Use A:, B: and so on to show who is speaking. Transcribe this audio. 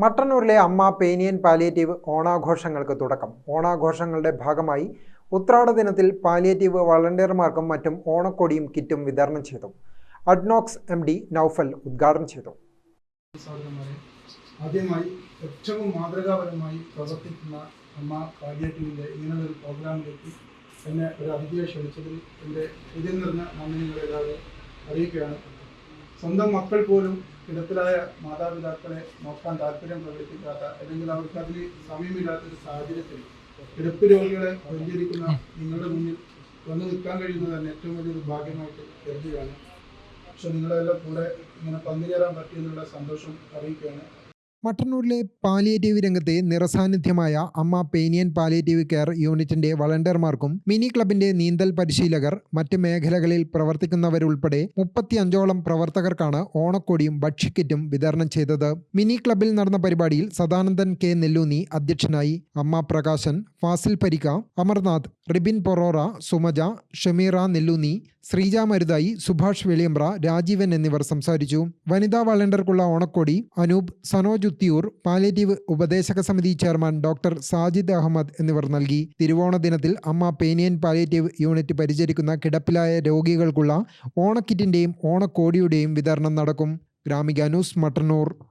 A: മട്ടന്നൂരിലെ അമ്മ പേനിയൻ പാലിയേറ്റീവ് ഓണാഘോഷങ്ങൾക്ക് തുടക്കം. ഓണാഘോഷങ്ങളുടെ ഭാഗമായി ഉത്രാട ദിനത്തിൽ പാലിയേറ്റീവ് വളണ്ടിയർമാർക്കും മറ്റും ഓണക്കൊടിയും കിറ്റും വിതരണം ചെയ്തു. അഡ്നോക്സ് എം ഡി നൌഫൽ ഉദ്ഘാടനം ചെയ്തു.
B: ആദ്യമായി ഏറ്റവും മാതൃകാപരമായി പ്രവർത്തിക്കുന്ന അമ്മ പാലിയേറ്റീവിന്റെ ഇങ്ങനെയൊരു പ്രോഗ്രാമിലേക്ക് എന്നെ ഒരു അതിഥിയെ ക്ഷണിച്ചതിൽ എന്റെ ഇതിൽ നിന്ന് നന്ദി നിങ്ങളെല്ലാവരെ അറിയിക്കുകയാണ്. സ്വന്തം മക്കൾ പോലും ഇടത്തിലായ മാതാപിതാക്കളെ നോക്കാൻ താല്പര്യം പ്രകടിപ്പിക്കാത്ത അല്ലെങ്കിൽ അവർക്ക് അതിന് സമയമില്ലാത്ത ഒരു സാഹചര്യത്തിൽ കിടപ്പ് രോഗികളെ പരിചരിക്കുന്ന നിങ്ങളുടെ മുന്നിൽ വന്ന് നിൽക്കാൻ കഴിയുന്നത് തന്നെ ഏറ്റവും വലിയൊരു ഭാഗ്യമായിട്ട് കരുതുകയാണ്. പക്ഷെ നിങ്ങളെല്ലാം കൂടെ ഇങ്ങനെ പങ്കുചേരാൻ പറ്റിയെന്നുള്ള സന്തോഷം അറിയിക്കുകയാണ്.
A: മട്ടന്നൂരിലെ പാലിയേറ്റീവ് രംഗത്തെ നിറസാന്നിധ്യമായ അമ്മ പേനിയൻ പാലിയേറ്റീവ് കെയർ യൂണിറ്റിന്റെ വളണ്ടിയർമാർക്കും മിനി ക്ലബിന്റെ നീന്തൽ പരിശീലകർ മറ്റ് മേഖലകളിൽ പ്രവർത്തിക്കുന്നവരുൾപ്പെടെ മുപ്പത്തിയഞ്ചോളം പ്രവർത്തകർക്കാണ് ഓണക്കോടിയും ഭക്ഷ്യക്കിറ്റും വിതരണം ചെയ്തത്. മിനി ക്ലബിൽ നടന്ന പരിപാടിയിൽ സദാനന്ദൻ കെ നെല്ലൂന്നി അധ്യക്ഷനായി അമ്മ പ്രകാശൻ ഫാസിൽ പരിക അമർനാഥ് റിബിൻ പൊറോറ സുമജ ഷമീറ നെല്ലുനി ശ്രീജ മരുതായി സുഭാഷ് വെളിയമ്പ്ര രാജീവൻ എന്നിവർ സംസാരിച്ചു. വനിതാ വളണ്ടർക്കുള്ള ഓണക്കോടി അനൂപ് സനോജ് ഉത്തിയൂർ പാലേറ്റീവ് ഉപദേശക സമിതി ചെയർമാൻ ഡോക്ടർ സാജിദ് അഹമ്മദ് എന്നിവർ നൽകി. തിരുവോണ ദിനത്തിൽ അമ്മ പേനിയൻ പാലേറ്റീവ് യൂണിറ്റ് പരിചരിക്കുന്ന കിടപ്പിലായ രോഗികൾക്കുള്ള ഓണക്കിറ്റിന്റെയും ഓണക്കോടിയുടെയും വിതരണം നടക്കും. ഗ്രാമിക ന്യൂസ് മട്ടന്നൂർ.